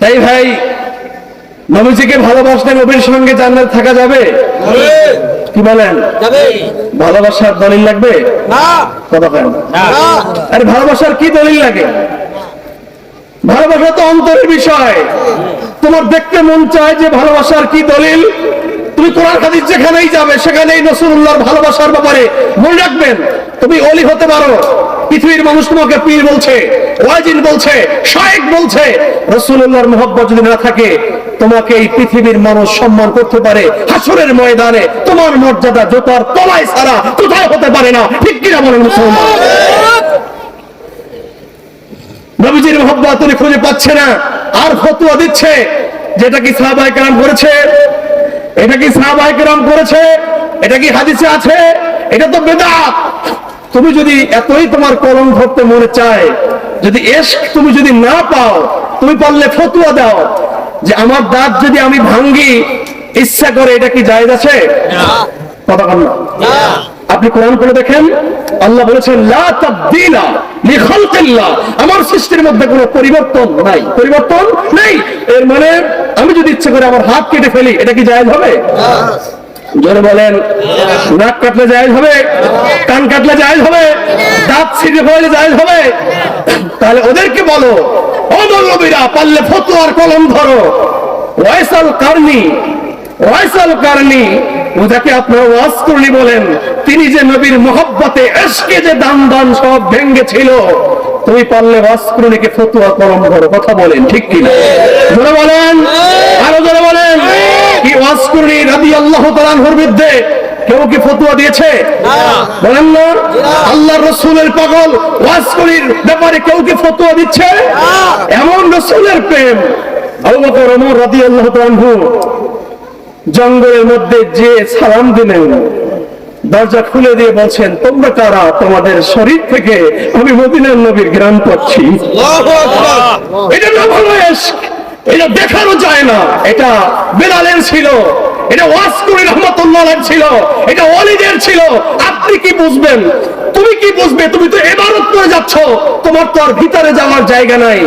তাই ভাই নবীজিকে ভালোবাসলে নবীর সঙ্গে জান্নাত থাকা যাবে? কি বলেন? ভালোবাসার দলিল লাগবে? আরে ভালোবাসার কি দলিল লাগে? ভালোবাসা তো অন্তরের বিষয়। তোমার দেখতে মন চায় যে ভালোবাসার কি দলিল? তুমি কোরআন হাদিস যেখানেই যাবে সেখানেই নসরুল্লাহর ভালোবাসার ব্যাপারে মনে রাখবেন। তুমি অলি হতে পারো। পৃথিবীর মানুষ তোমাকে পীর বলছে, ওয়াজিন বলছে, শায়েক বলছে। রসুল্লাহর মোহব্বত যদি না থাকে, তোমাকে এই পৃথিবীর মানুষ সম্মান করতে পারে হাসরের ময়দানে। তোমার মর্যাদা জোতার তলায় ছাড়া কোথায় হতে পারে না। ঠিক কিনা বলেন মুসলমান? নবীজির মোহব্বত উনি খুঁজে পাচ্ছে না, আর ফতুয়া দিচ্ছে। যেটা কি সাহাবাই কেরাম করেছে? এটা কি সাহাবাই কেরাম করেছে? এটা কি হাদিসে আছে? এটা তো বেদাত। তুমি যদি এতই তোমার কলম ধরতে মনে চায় যদি এস তুমি যদি না পাও তুমি পারলে ফতুয়া দাও যে আমার দাঁত যদি আমি ভাঙ্গি ইচ্ছা করে এটা কি জায়েজ আছে? কথা বল না। আপনি কোরআন করে দেখেন আল্লাহ বলেছেন লা তাবদীলা লিখালকিল্লাহ আমার সৃষ্টির মধ্যে কোনো পরিবর্তন নাই। পরিবর্তন নেই। এর মানে আমি যদি ইচ্ছে করে আমার হাত কেটে ফেলি এটা কি জায়েজ হবে? জোরে বলেন। নাক কাটলে জায়েজ হবে, কান কাটলে জায়েজ হবে, দাঁত ছিঁড়ে ফেলে জায়েজ হবে। তাহলে ওদেরকে বলো অদলবীরা পারলে ফতুয়ার কলম ধরো। ওয়াইসাল কারনি ওয়াইসাল কারনি ওটাকে আপনারা ওয়াজ করলি বলেন, তিনি যে নবীর মোহব্বতে এসকে যে দান দান সব ভেঙ্গে ছিল তুমি পারলে ওয়াজ করলিকে ফতুয়া কলম ধরো, কথা বলেন, ঠিক কিনা? জোরে বলেন। আরও ওয়াজ করলি রাদি আল্লাহ তালানহর বিরুদ্ধে কেউ কি ফতুয়া দিয়েছে? বলেন না। আল্লাহ রসুলের পাগল ওয়াজ করির ব্যাপারে কেউ কি ফতুয়া দিচ্ছে? এমন রসুলের প্রেম। আবু বকর ওমর রাদিয়াল্লাহু তাআলা জঙ্গলের মধ্যে যে সালাম দিলেন দরজা খুলে দিয়ে বলছেন তোমরা কারা? তোমাদের শরীর থেকে আমি মদিনার নবীর গ্রাম পাচ্ছি। এটা না ভালো এশক। এটা দেখানো যায় না। এটা বেলালের ছিল, এটা ওয়াসকুরি রহমতুল্লাহ ছিল, এটা ওয়ালিদের ছিল। আপনি কি বুঝবেন? তুমি কি বুঝবে? তুমি তো এবারত করে যাচ্ছ, তোমার তো আর ভিতরে যাওয়ার জায়গা নাই।